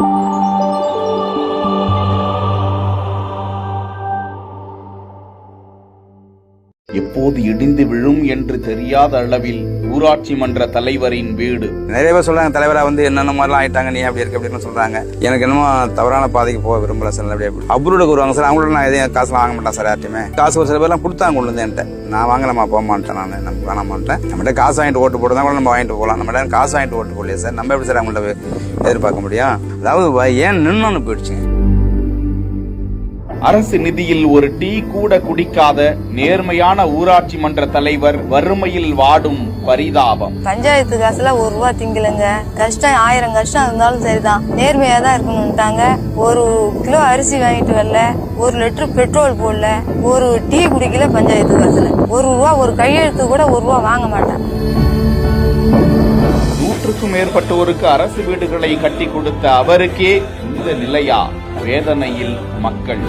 Música எப்போது இடிந்து விழும் என்று தெரியாத அளவில் ஊராட்சி மன்ற தலைவரின் வீடு. நிறைய பேர் சொல்றாங்க தலைவரா வந்து என்னென்ன மாதிரிலாம் ஆயிட்டாங்க நீ அப்படி இருக்க அப்படின்னு சொல்றாங்க. எனக்கு என்னமோ தவறான பாதைக்கு போக விரும்பல சார் அப்படி அப்ரூவ்டுக்கு வருவாங்க சார் அவங்களோட நான் எதையும் காசுலாம் வாங்க மாட்டேன் சார் யார்ட்டுமே காசு ஒரு சில பேர்லாம் கொடுத்தாங்க கொண்டு வந்து என்கிட்ட. நான் வாங்கலாமா போக மாட்டேன் நான் நமக்கு வேணாம் மாட்டேன். நம்மகிட்ட காசு வாங்கிட்டு ஓட்டு போடுறதா கூட நம்ம வாங்கிட்டு போகலாம். நம்மகிட்ட காசு வாங்கிட்டு ஓட்டு போடலையே சார் நம்ம எப்படி சார் அவங்கள்ட்ட எதிர்பார்க்க முடியும்? அதாவது ஏன் நின்னு போயிடுச்சுங்க அரசு நிதியில் ஒரு டீ கூட குடிக்காத நேர்மையான ஊராட்சி மன்ற தலைவர் வறுமையில் வாடும் பரிதாபம். பஞ்சாயத்து காசுல ஒரு ரூபா திங்கலங்க. கஷ்டம் ஆயிரம் கஷ்டம் இருந்தாலும் சரிதான். நேர்மையா தான் இருக்கணும்ட்டாங்க ஒரு கிலோ அரிசி வாங்கிட்டு வரல. ஒரு லிட்டர் பெட்ரோல் போடல. ஒரு டீ குடிக்கல பஞ்சாயத்து காசுல. ஒரு ரூபா ஒரு கையெழுத்து கூட ஒரு ரூபா வாங்க மாட்டேன் நூற்றுக்கும் மேற்பட்டோருக்கு அரசு வீடுகளை கட்டி கொடுத்த அவருக்கே இந்த நிலையா? வேதனையில் மக்கள்.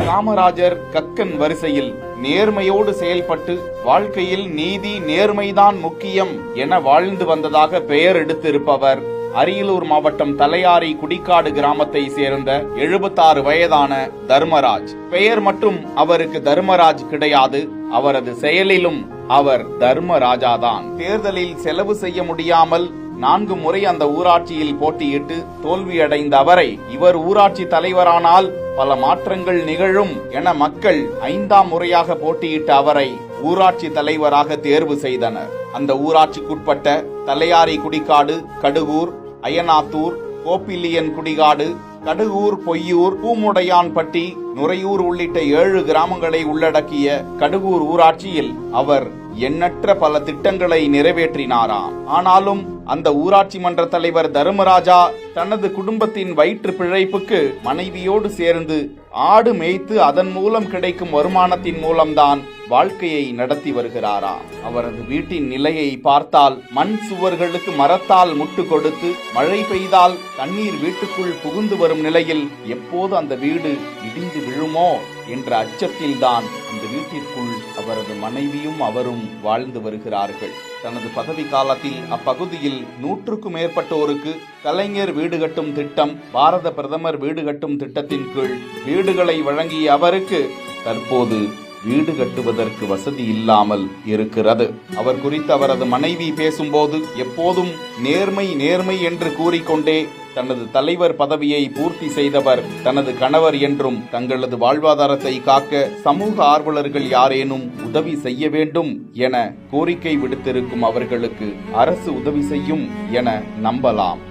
காமராஜர் கக்கன் வரிசையில் நேர்மையோடு செயல்பட்டு வாழ்க்கையில் நீதி நேர்மைதான் முக்கியம் என வாழ்ந்து வந்ததாக பெயர் எடுத்திருப்பவர் அரியலூர் மாவட்டம் தலையாரி குடிக்காடு கிராமத்தை சேர்ந்த 76 வயதான தர்மராஜ். பெயர் மட்டும் அவருக்கு தர்மராஜ் கிடையாது அவரது செயலிலும் அவர் தர்மராஜாதான். தேர்தலில் செலவு செய்ய முடியாமல் நான்கு முறை அந்த ஊராட்சியில் போட்டியிட்டு தோல்வியடைந்த அவரை இவர் ஊராட்சி தலைவரானால் பல மாற்றங்கள் நிகழும் என மக்கள் ஐந்தாம் முறையாக போட்டியிட்ட அவரை ஊராட்சி தலைவராக தேர்வு செய்தனர். அந்த ஊராட்சிக்குட்பட்ட தலையாரி குடிக்காடு கடுகூர் அயனாத்தூர் கோப்பிலியன் குடிகாடு கடுகூர் பொய்யூர் பூமுடையான்பட்டி நுரையூர் உள்ளிட்ட ஏழு கிராமங்களை உள்ளடக்கிய கடுகூர் ஊராட்சியில் அவர் எண்ணற்ற பல திட்டங்களை நிறைவேற்றினாராம். ஆனாலும் அந்த ஊராட்சி மன்ற தலைவர் தர்மராஜா தனது குடும்பத்தின் வயிற்று பிழைப்புக்கு மனைவியோடு சேர்ந்து ஆடு மேய்த்து அதன் மூலம் கிடைக்கும் வருமானத்தின் மூலம்தான் வாழ்க்கையை நடத்தி வருகிறாராம் அவரது வீட்டின் நிலையை பார்த்தால் மண் சுவர்களுக்கு மரத்தால் முட்டு கொடுத்து மழை பெய்தால் தண்ணீர் வீட்டுக்குள் புகுந்து வரும் நிலையில் எப்போது அந்த வீடு இடிந்து விழுமோ என்ற அச்சத்தில்தான் அந்த வீட்டிற்குள் அவரது மனைவியும் அவரும் வாழ்ந்து வருகிறார்கள். தனது பதவி காலத்தில் அப்பகுதியில் நூற்றுக்கும் மேற்பட்டோருக்கு கலைஞர் வீடு கட்டும் திட்டம் பாரத பிரதமர் வீடு கட்டும் திட்டத்தின் கீழ் வீடுகளை வழங்கிய அவருக்கு தற்போது வீடு கட்டுவதற்கு வசதி இல்லாமல் இருக்கிறது. அவர் குறித்து அவரது மனைவி பேசும்போது எப்போதும் நேர்மை நேர்மை என்று கூறிக்கொண்டே தனது தலைவர் பதவியை பூர்த்தி செய்தவர் தனது கணவர் என்றும் தங்களது வாழ்வாதாரத்தை காக்க சமூக ஆர்வலர்கள் யாரேனும் உதவி செய்ய வேண்டும் என கோரிக்கை விடுத்திருக்கும் அவர்களுக்கு அரசு உதவி செய்யும் என நம்பலாம்.